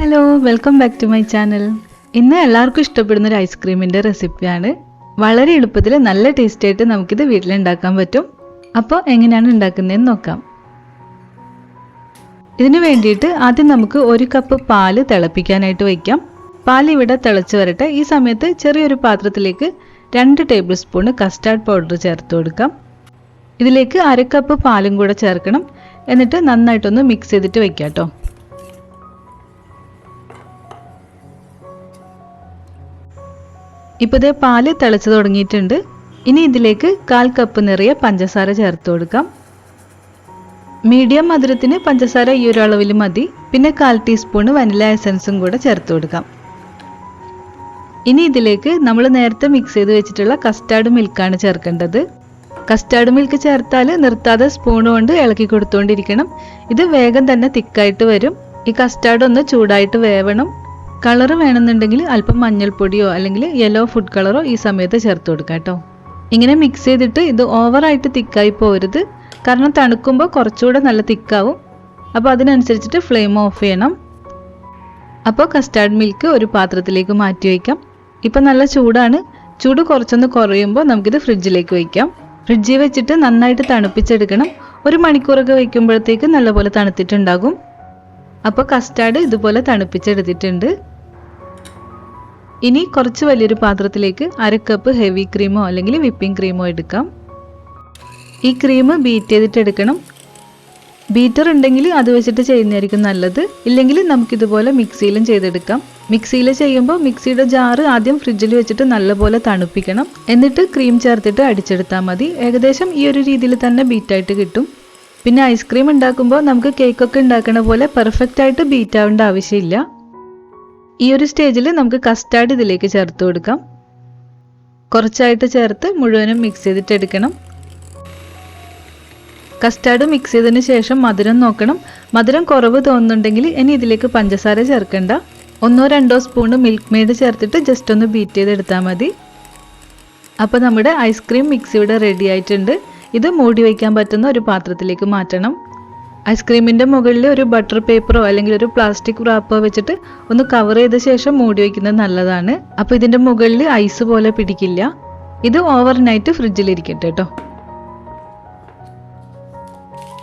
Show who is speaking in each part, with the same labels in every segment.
Speaker 1: Hello welcome back to my channel ഇന്ന് എല്ലാവർക്കും ഇഷ്ടപ്പെടുന്ന ഒരു ഐസ്ക്രീമിന്റെ റെസിപ്പിയാണ്. വളരെ എളുപ്പത്തിൽ നല്ല ടേസ്റ്റായിട്ട് നമുക്കിത് വീട്ടിലുണ്ടാക്കാൻ പറ്റും. അപ്പോൾ എങ്ങനെയാണ് ഉണ്ടാക്കുന്നതെന്ന് നോക്കാം. ഇതിന് വേണ്ടിയിട്ട് ആദ്യം നമുക്ക് ഒരു കപ്പ് പാൽ തിളപ്പിക്കാനായിട്ട് വയ്ക്കാം. പാൽ ഇവിടെ തിളച്ച് വരട്ടെ. ഈ സമയത്ത് ചെറിയൊരു പാത്രത്തിലേക്ക് രണ്ട് ടേബിൾ സ്പൂൺ കസ്റ്റാർഡ് പൗഡർ ചേർത്ത് കൊടുക്കാം. ഇതിലേക്ക് അര കപ്പ് പാലും കൂടെ ചേർക്കണം. എന്നിട്ട് നന്നായിട്ടൊന്ന് മിക്സ് ചെയ്തിട്ട് വെക്കാം കേട്ടോ ഇപ്പോൾ ഇതേ പാൽ തിളച്ച് തുടങ്ങിയിട്ടുണ്ട്. ഇനി ഇതിലേക്ക് കാൽ കപ്പ് നിറയെ പഞ്ചസാര ചേർത്ത് കൊടുക്കാം. മീഡിയം മധുരത്തിന് പഞ്ചസാര ഈ ഒരു അളവിൽ മതി. പിന്നെ കാൽ ടീസ്പൂൺ വനില എസൻസും കൂടെ ചേർത്ത് കൊടുക്കാം. ഇനി ഇതിലേക്ക് നമ്മൾ നേരത്തെ മിക്സ് ചെയ്ത് വെച്ചിട്ടുള്ള കസ്റ്റാർഡ് മിൽക്കാണ് ചേർക്കേണ്ടത്. കസ്റ്റാർഡ് മിൽക്ക് ചേർത്താൽ നിർത്താതെ സ്പൂൺ കൊണ്ട് ഇളക്കി കൊടുത്തുകൊണ്ടിരിക്കണം ഇത് വേഗം തന്നെ തിക്കായിട്ട് വരും. ഈ കസ്റ്റാർഡ് ഒന്ന് ചൂടായിട്ട് വേവണം. കളർ വേണമെന്നുണ്ടെങ്കിൽ അല്പം മഞ്ഞൾപ്പൊടിയോ അല്ലെങ്കിൽ യെല്ലോ ഫുഡ് കളറോ ഈ സമയത്ത് ചേർത്ത് കൊടുക്കാം കേട്ടോ. ഇങ്ങനെ മിക്സ് ചെയ്തിട്ട് ഇത് ഓവറായിട്ട് തിക്കായി പോരുത്. കാരണം തണുക്കുമ്പോൾ കുറച്ചുകൂടെ നല്ല തിക്കാവും അപ്പോൾ അതിനനുസരിച്ചിട്ട് ഫ്ലെയിം ഓഫ് ചെയ്യണം. അപ്പോൾ കസ്റ്റാർഡ് മിൽക്ക് ഒരു പാത്രത്തിലേക്ക് മാറ്റി വയ്ക്കാം. ഇപ്പം നല്ല ചൂടാണ്. ചൂട് കുറച്ചൊന്ന് കുറയുമ്പോൾ നമുക്കിത് ഫ്രിഡ്ജിലേക്ക് വയ്ക്കാം. ഫ്രിഡ്ജിൽ വെച്ചിട്ട് നന്നായിട്ട് തണുപ്പിച്ചെടുക്കണം. ഒരു മണിക്കൂറൊക്കെ വയ്ക്കുമ്പോഴത്തേക്ക് നല്ലപോലെ തണുത്തിട്ടുണ്ടാകും. അപ്പോൾ കസ്റ്റാർഡ് ഇതുപോലെ തണുപ്പിച്ചെടുത്തിട്ടുണ്ട്. ഇനി കുറച്ച് വലിയൊരു പാത്രത്തിലേക്ക് അര കപ്പ് ഹെവി ക്രീമോ അല്ലെങ്കിൽ വിപ്പിംഗ് ക്രീമോ എടുക്കാം. ഈ ക്രീം ബീറ്റ് ചെയ്തിട്ട് എടുക്കണം. ബീറ്റർ ഉണ്ടെങ്കിൽ അത് വെച്ചിട്ട് ചെയ്യുന്നതായിരിക്കും നല്ലത്. ഇല്ലെങ്കിൽ നമുക്കിതുപോലെ മിക്സിയിലും ചെയ്തെടുക്കാം. മിക്സിയിൽ ചെയ്യുമ്പോൾ മിക്സിയുടെ ജാറ് ആദ്യം ഫ്രിഡ്ജിൽ വെച്ചിട്ട് നല്ലപോലെ തണുപ്പിക്കണം. എന്നിട്ട് ക്രീം ചേർത്തിട്ട് അടിച്ചെടുത്താൽ മതി. ഏകദേശം ഈ ഒരു രീതിയിൽ തന്നെ ബീറ്റായിട്ട് കിട്ടും. പിന്നെ ഐസ്ക്രീം ഉണ്ടാക്കുമ്പോൾ നമുക്ക് കേക്കൊക്കെ ഉണ്ടാക്കുന്ന പോലെ പെർഫെക്റ്റ് ആയിട്ട് ബീറ്റ് ആവേണ്ട ആവശ്യമില്ല. ഈ ഒരു സ്റ്റേജിൽ നമുക്ക് കസ്റ്റാർഡ് ഇതിലേക്ക് ചേർത്ത് കൊടുക്കാം. കുറച്ചായിട്ട് ചേർത്ത് മുഴുവനും മിക്സ് ചെയ്തിട്ട് എടുക്കണം. കസ്റ്റാർഡ് മിക്സ് ചെയ്തതിന് ശേഷം മധുരം നോക്കണം. മധുരം കുറവ് തോന്നുന്നുണ്ടെങ്കിൽ ഇനി ഇതിലേക്ക് പഞ്ചസാര ചേർക്കണ്ട. ഒന്നോ രണ്ടോ സ്പൂൺ മിൽക്ക് മെയ്ഡ് ചേർത്തിട്ട് ജസ്റ്റ് ഒന്ന് ബീറ്റ് ചെയ്തെടുത്താൽ മതി. അപ്പോൾ നമ്മുടെ ഐസ്ക്രീം മിക്സ് ഇവിടെ റെഡി ആയിട്ടുണ്ട്. ഇത് മൂടി വയ്ക്കാൻ പറ്റുന്ന ഒരു പാത്രത്തിലേക്ക് മാറ്റണം. ഐസ്ക്രീമിന്റെ മുകളിൽ ഒരു ബട്ടർ പേപ്പറോ അല്ലെങ്കിൽ ഒരു പ്ലാസ്റ്റിക് റാപ്പോ വെച്ചിട്ട് ഒന്ന് കവർ ചെയ്ത ശേഷം മൂടി വയ്ക്കുന്നത് നല്ലതാണ്. അപ്പോൾ ഇതിന്റെ മുകളിൽ ഐസ് പോലെ പിടിക്കില്ല. ഇത് ഓവർനൈറ്റ് ഫ്രിഡ്ജിലിരിക്കട്ടെ കേട്ടോ.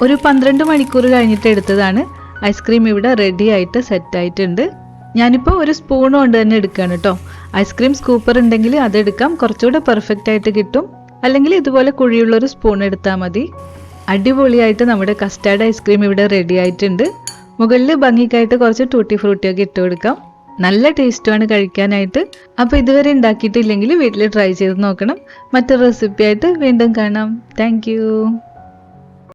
Speaker 1: ഒരു പന്ത്രണ്ട് മണിക്കൂർ കഴിഞ്ഞിട്ട് എടുത്തതാണ്. ഐസ്ക്രീം ഇവിടെ റെഡി ആയിട്ട് സെറ്റ് ആയിട്ടുണ്ട്. ഞാനിപ്പോൾ ഒരു സ്പൂൺ കൊണ്ട് തന്നെ എടുക്കുകയാണ് കേട്ടോ. ഐസ്ക്രീം സ്കൂപ്പർ ഉണ്ടെങ്കിൽ അതെടുക്കാം കുറച്ചുകൂടെ പെർഫെക്റ്റ് ആയിട്ട് കിട്ടും. അല്ലെങ്കിൽ ഇതുപോലെ കുഴിയുള്ള ഒരു സ്പൂൺ എടുത്താൽ മതി. അടിപൊളിയായിട്ട് നമ്മുടെ കസ്റ്റാർഡ് ഐസ്ക്രീം ഇവിടെ റെഡി ആയിട്ടുണ്ട്. മുകളിൽ ഭംഗിക്കായിട്ട് കുറച്ച് ടൂട്ടി ഫ്രൂട്ടിയൊക്കെ ഇട്ട് കൊടുക്കാം. നല്ല ടേസ്റ്റുമാണ് കഴിക്കാനായിട്ട്. അപ്പോൾ ഇതുവരെ ഉണ്ടാക്കിയിട്ടില്ലെങ്കിൽ വീട്ടിൽ ട്രൈ ചെയ്ത് നോക്കണം. മറ്റൊരു റെസിപ്പിയായിട്ട് വീണ്ടും കാണാം. താങ്ക്